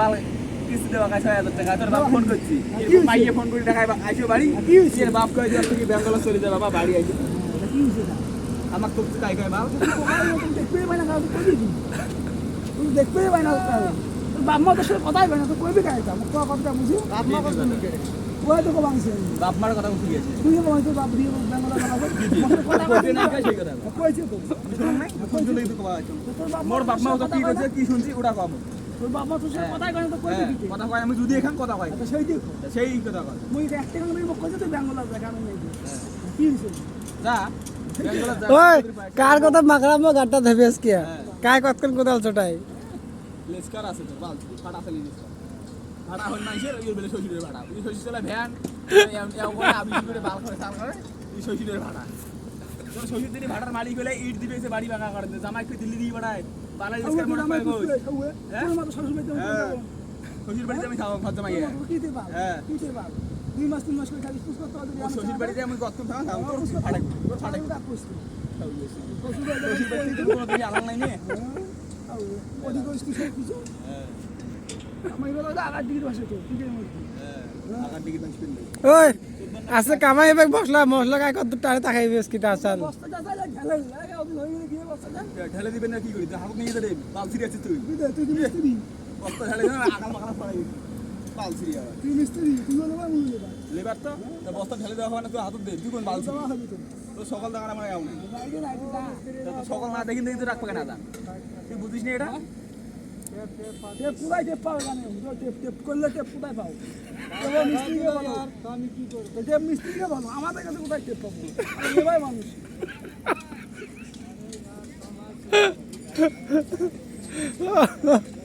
বাল কিস্তি দেওয়া কাছে ছয় হাজার টাকা। তোর বাপ ফোন করছি। মাইয়ে ফোন করে টাকায় আইসো বাড়ি। এর বাপ কয়ে দিও তুমি ব্যাঙ্গালোর চলে যাবে বাবা বাড়ি আইসো। আমার তো তাই কয় বাপ দেখতেই পাই না তুমি দেখতেই পাই না বাপ মা তোর সাথে কথাই পাই না তো কইবি কাই তা মুখ কথাটা বুঝি। বাপ মা কথা ওই তো সে। বাপ মার কথা উঠে গেছে। তুই কবাং বাপ দিয়ে বাংলা কথা কইতে না সেই কথা। কইছে তো। তোর বাপ বাপ মা তো কি কইছে কি শুনছি ওটা কম। তোর কয় না তো কইবি হ্যাঁ, কথা কয় আমি যদি এখান কথা কয়। আচ্ছা সেই দেখো সেই কথা কয়। মুই একটা করে মুখ কইছে তুই বাংলা দেখা আমি নাই? কি হইছে? যা। ওই কার কথা মাকড়ামো গাড়টা ধেবে আজকে? কায় কতক্ষণ কোদাল লেস্কার আছে তো বাল ফাটা ফেলি দিছে ভাড়া হল নাই সে বেলে শ্বশুরের ভাড়া। ওই শ্বশুর চলে ভ্যান এও করে আবি করে বাল করে শ্বশুরের ভাড়া। শ্বশুর দিদি ভাড়ার মালিক হলে ইট দিবে এসে বাড়ি ভাঙা করে জামাই দিল্লি দিয়ে বাড়ায় কই? হ্যাঁ? তোর শ্বশুর বাড়িতে হ্যাঁ। আমি কি হ্যাঁ। কি দুই মাস তিন মাস করে পুষ করতে হবে শ্বশুর বাড়িতে আমি কত তোর তোর শ্বশুর বাড়িতে কোনো দিন আলাদা নাই অধিক কিছু। আছে কামাই এবার মশলা মশলা কায় কত টারে তাকাইবে আজকে আসান বস্তাটা যাই ঢেলে হয়ে দিবেন না কি করি? হাত নিয়ে যাবে বাল আছে তুই। তুই দে মিস্ত্রি? বস্তা ঢেলে আগাল মাগাল পড়াই বাল আবার তুই মিস্ত্রি? তুই বলে বা লেবার তো? তা বস্তা ঢেলে দেওয়া হয় না তুই হাত দে কোন তো সকাল দেখার আমার না সকাল না দেখি দেখি তো দা তুই বুঝিস না এটা? টেপ পুরাই টেপ পাও জানে টেপ টেপ করলে টেপ পুরাই পাও মিস্ত্রিকে ভালো টেপ মিস্ত্রিকে ভালো আমাদের কাছে কোথায় টেপ পাবো? এবার মানুষ। Ha ha ha!